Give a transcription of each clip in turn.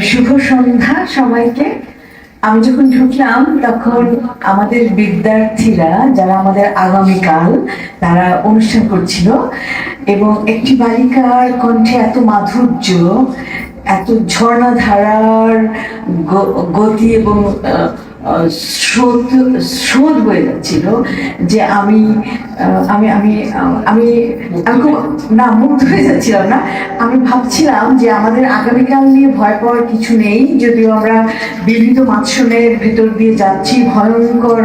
শুভ সন্ধ্যা সবাইকে। আমি যখন ঢুকলাম, তখন আমাদের বিদ্যার্থীরা, যারা আমাদের আগামীকাল, তারা অনুষ্ঠান করছিল এবং একটি বালিকার কণ্ঠে এত মাধুর্য, এত ঝর্ণাধারার গতি এবং আহ, স্রোত স্রোত যাচ্ছিল যে আমি আমি আমি আমি আমি খুব না মুগ্ধ হয়ে যাচ্ছিলাম না। আমি ভাবছিলাম যে আমাদের আগামীকাল নিয়ে ভয় পাওয়ার কিছু নেই যদিও আমরা বিবিধ মাৎসনের ভেতর দিয়ে যাচ্ছি ভয়ঙ্কর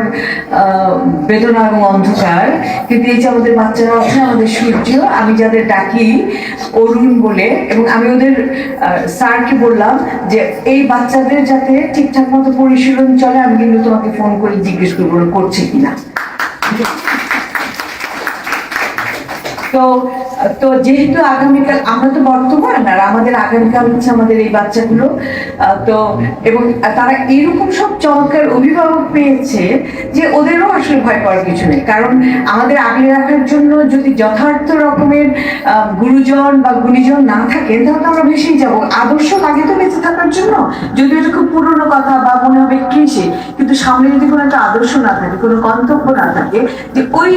বেদনা এবং অন্ধকার। কিন্তু এই যে আমাদের বাচ্চারা আছে আমাদের সূর্য আমি যাদের ডাকি অরুণ বলে এবং আমি ওদের স্যারকে বললাম যে এই বাচ্চাদের যাতে ঠিকঠাক মতো পরিশীলন চলে আমি কিন্তু তোমাকে ফোন করে জিজ্ঞেস করব করছে কিনা। তো তো যেহেতু আগামীকাল, আমরা তো বর্তমান আর আমাদের আগামীকাল হচ্ছে আমাদের এই বাচ্চাগুলো তো, এবং তারা এরকম চমৎকার অভিভাবক পেয়েছে যে ওদেরও আসলে ভয় পাওয়ার কিছু নেই। কারণ আমাদের আগলে রাখার জন্য যদি যথার্থ রকমের গুরুজন বা গুণীজন না থাকেন, তাহলে আমরা ভেসেই যাব। আদর্শ লাগে তো বেঁচে থাকার জন্য যদিও এটা খুব পুরনো কথা বা মনে হবে ক্লিশে, কিন্তু সামনে যদি কোনো একটা আদর্শ না থাকে, কোনো গন্তব্য না থাকে, যে ওই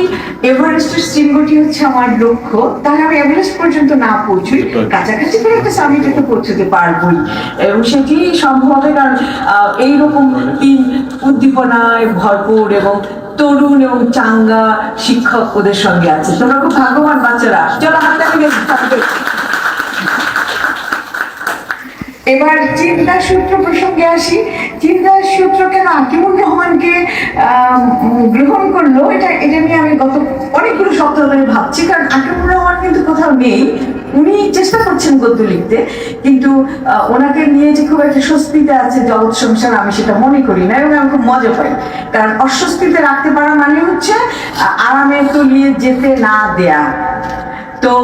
এভারেস্টের শৃঙ্গটি হচ্ছে আমার লক্ষ্য, তাহলে আমি এভারেস্ট পর্যন্ত না পৌঁছই, কাছাকাছি করে একটা সামিটে তো পৌঁছতে পারবোই। এবং সেটি সম্ভব হবে কারণ এইরকম তিন উদ্দীপনায় ভরপুর এবং তরুণ এবং চাঙ্গা শিক্ষক ওদের সঙ্গে আছে। তোমরা খুব ভাগ্যবান বাচ্চারা। চলো হাতটা এবার চিন্তা সূত্র প্রসঙ্গে আসি। চিন্তা সূত্র কেন? আকিমুর রহমানকে গ্রহণ করল? এটা এটা নিয়ে আমি গত অনেকগুলো সপ্তাহ ধরে ভাবছি। কারণ আকিমুর রহমান কিন্তু কোথাও নেই। উনি চেষ্টা করছেন গদ্য লিখতে, কিন্তু ওনাকে নিয়ে যে খুব একটা স্বস্তিতে আছে জগৎ সংসার, আমি সেটা মনে করি না এবং আমি খুব মজা পাই। কারণ অস্বস্তিতে রাখতে পারা মানে হচ্ছে আরামে তলিয়ে যেতে না দেয়া। তো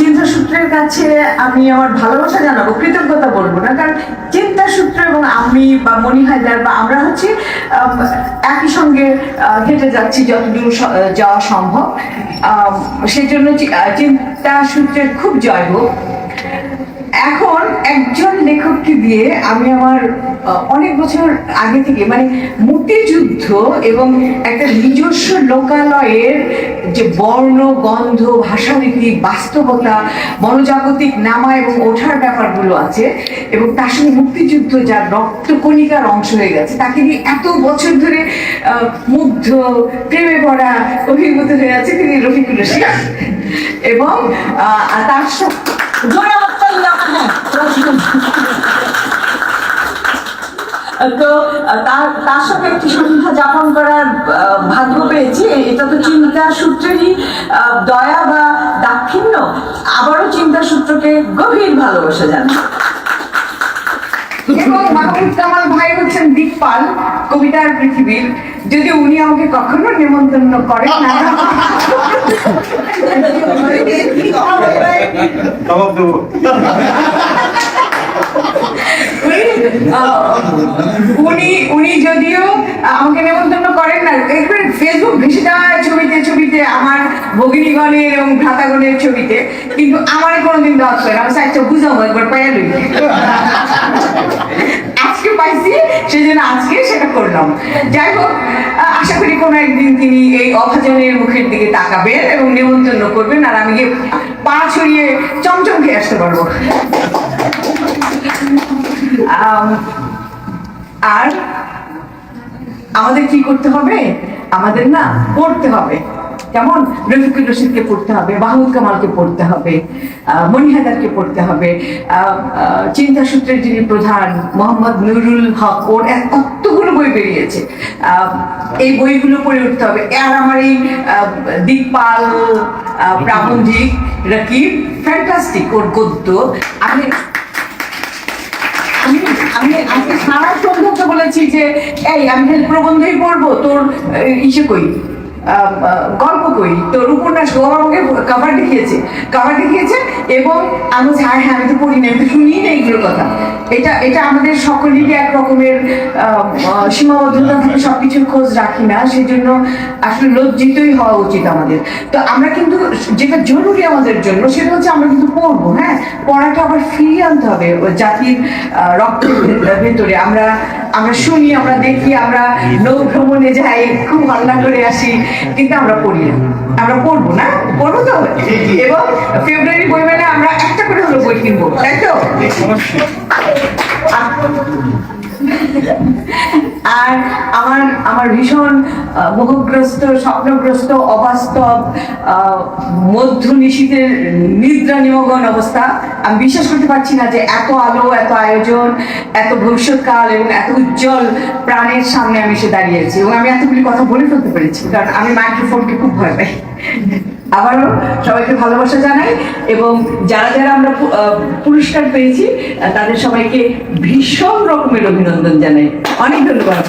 চিন্তা সূত্রের কাছে আমি আমার ভালোবাসা জানাব, কৃতজ্ঞতা বলব না, কারণ চিন্তা সূত্র এবং আমি বা মনি হায়দার বা আমরা হচ্ছে একই সঙ্গে হেঁটে যাচ্ছি যতদূর যাওয়া সম্ভব। সেই জন্য চিন্তা সূত্রের খুব জয় হোক। এখন একজন লেখককে দিয়ে আমি আমার অনেক বছর আগে থেকে মানে মুক্তিযুদ্ধ এবং একটা নিজস্ব লোকালয়ের যে বর্ণ গন্ধ ভাষারীতি বাস্তবতা মনোজাগতিক নামা এবং ওঠার ব্যাপারগুলো আছে এবং তার সঙ্গে মুক্তিযুদ্ধ যার রক্তকণিকার অংশ হয়ে গেছে তাকে নিয়ে এত বছর ধরে মুগ্ধ প্রেমে পড়া অভিভূত হয়ে আছে তিনি রফিকুল এবং আহ, তার সাথে তো তার তার সাথে একটি সন্ধ্যা যাপন করার ভাগ্য পেয়েছি। এটা তো চিন্তার সূত্রেরই দয়া বা দাক্ষিণ্য। আবারও চিন্তার সূত্রকে গভীর ভালোবাসা জানাই। এবং মাহমুদ কামাল ভাই হচ্ছেন দিকপাল কবিতার পৃথিবীর যদি উনি আমাকে কখনো নিমন্ত্রণ করেন না। উনি উনি যদিও আমাকে নেমন্তন্ন করেন না ছবিতে ছবিতে, আমার ভগিনীগণের এবং ভ্রাতাগণের ছবিতে, কিন্তু আমার কোনোদিন আমি বুঝাবো, একবার পাইয়া লই। আজকে পাইছি সেই জন্য আজকে সেটা করলাম। যাই হোক, আশা করি কোনো একদিন তিনি এই অভাজনের মুখের দিকে তাকাবেন এবং নেমন্তন্ন করবেন, আর আমি গিয়ে পা ছড়িয়ে চমচম খেয়ে আসতে পারব। আর আমাদের কি করতে হবে? আমাদের না পড়তে হবে। যেমন রফিকুল রশিদকে পড়তে হবে মাহমুদ কামালকে পড়তে হবে আহ, মনি হায়দারকে পড়তে হবে চিন্তা সূত্রের যিনি প্রধান মোহাম্মদ নুরুল হক ওর কতগুলো বই বেরিয়েছে। আহ, এই বইগুলো পড়ে উঠতে হবে। আর আমার এই দিকপাল প্রাবন্ধিক রাকিব ফ্যান্টাস্টিক ওর গদ্য। আমি আমি আজকে সারা সন্ধ্যাতে বলেছি যে, এই, আমি হেল্প প্রবন্ধই পড়ব, তোর ইসে কই? গল্প কই? তোর উপন্যাস ও আমাকে কাভার দেখিয়েছে কাভার দেখিয়েছে, এবং আমি হ্যাঁ হ্যাঁ আমি তো পড়ি না আমি তো শুনি না এইগুলোর কথা। এটা এটা আমাদের সকলেরই এক রকমের সীমাবদ্ধতা থেকে সবকিছুর খোঁজ রাখি না সেই জন্য আসলে লজ্জিতই হওয়া উচিত আমাদের। তো আমরা কিন্তু যেটা জরুরি আমাদের জন্য, সেটা হচ্ছে আমরা কিন্তু পড়ব হ্যাঁ? পড়াটা আবার ফিরিয়ে আনতে হবে জাতির রক্তের ভেতরে। আমরা আমরা শুনি আমরা দেখি আমরা নৌ ভ্রমণে যাই খুব হাল্লা করে আসি কিন্তু আমরা পড়ি না। আমরা পড়ব না পড়ব তো। এবং ফেব্রুয়ারি বই মেলা আমরা একটা করে হলো বই কিনবো তাই তো? আর আমার আমার ভীষণ আহ, মোহগ্রস্ত স্বপ্নগ্রস্ত অবাস্তব মধ্য নিশীতের নিদ্রা নিমগ্ন অবস্থা। আমি বিশ্বাস করতে পারছি না যে এত আলো এত আয়োজন এত ভবিষ্যৎকাল এবং এত উজ্জ্বল প্রাণের সামনে আমি এসে দাঁড়িয়েছি এবং আমি এতগুলি কথা বলে ফেলতে পেরেছি কারণ আমি মাইক্রোফোনকে খুব ভয় পাই। আবারও সবাইকে ভালোবাসা জানাই এবং যারা যারা আমরা পুরস্কার পেয়েছি তাদের সবাইকে ভীষণ রকমের অভিনন্দন জানাই। অনেক ধন্যবাদ।